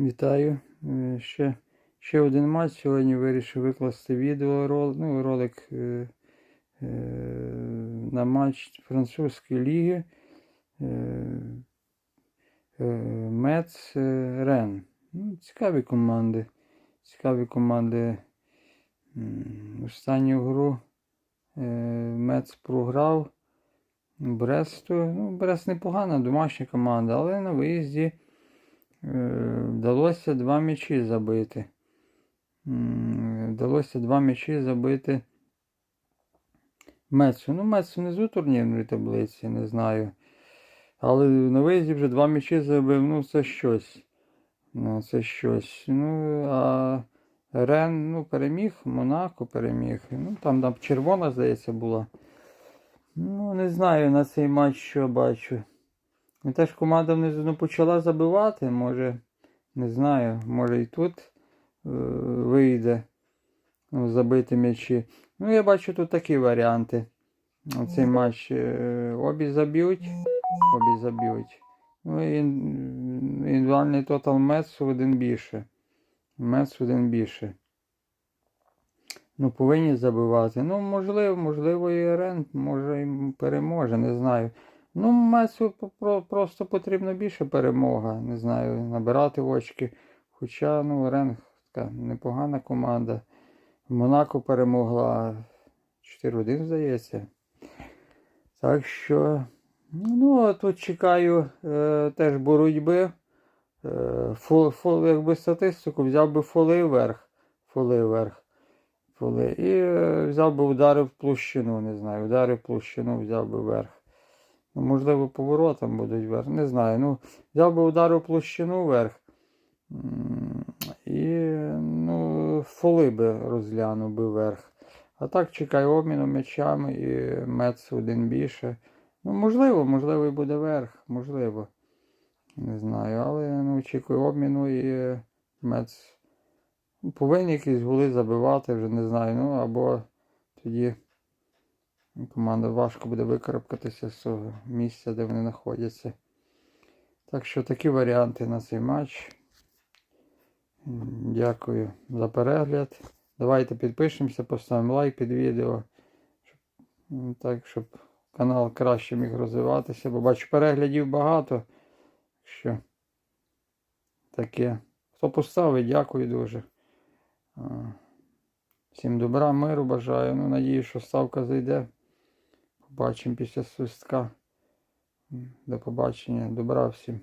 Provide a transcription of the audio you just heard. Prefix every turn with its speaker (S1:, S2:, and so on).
S1: Вітаю. Е, Ще, ще один матч. Сьогодні вирішив викласти відео рол, ну, ролик е, е, на матч французької ліги е, е, Мец е, Рен. Ну, цікаві команди. Цікаві команди. Останню гру е, Мец програв Бресту. Ну, Брест непогана домашня команда, але на виїзді. Вдалося два м'ячі забити. Вдалося два м'ячі забити Мецу. Ну, Мец внизу турнірної таблиці, не знаю. Але на виїзді вже два м'ячі забив, ну це щось. Ну, це щось. Ну, а Рен, ну, переміг, Монако переміг. Ну, там, там червона, здається, була. Ну, не знаю на цей матч, що бачу. Ну, теж команда внизу ну, почала забивати, може, не знаю, може і тут е, вийде ну, забити м'ячі. Ну, я бачу тут такі варіанти. Цей матч е, обі заб'ють, обі заб'ють. Ну, і індивідуальний тотал Мец один більше. Мец один більше. Ну, повинні забивати. Ну, можливо, можливо, і Рен може і переможе, не знаю. Ну, Месу просто потрібно більше перемога. Не знаю, набирати очки. Хоча, ну, Рен така непогана команда. Монако перемогла 4-1, здається. Так що, ну, а тут чекаю е, теж боротьби. Е, фол, фол, якби статистику, взяв би фоли вверх. Фоли вверх. Фоли. І е, взяв би удари в площину, не знаю. Удари в площину взяв би вверх. Ну, можливо, поворотом будуть вверх. Не знаю. Ну, взяв би удар у площину вверх. І ну, фоли би розглянув би вверх. А так чекаю обміну м'ячами і мец один більше. Ну, можливо, можливо, і буде верх. Можливо. Не знаю. Але ну, очікую обміну і мец. Повинні якісь голи забивати, вже не знаю. Ну, або тоді. Команда важко буде викарабкатися з цього місця, де вони знаходяться. Так що такі варіанти на цей матч. Дякую за перегляд. Давайте підпишемося, поставимо лайк під відео. Щоб, так, щоб канал краще міг розвиватися, бо бачу переглядів багато. Що таке. Хто поставить, дякую дуже. Всім добра, миру бажаю. Ну, надію, що ставка зайде. Побачимо після свистка. До побачення. Добра всім.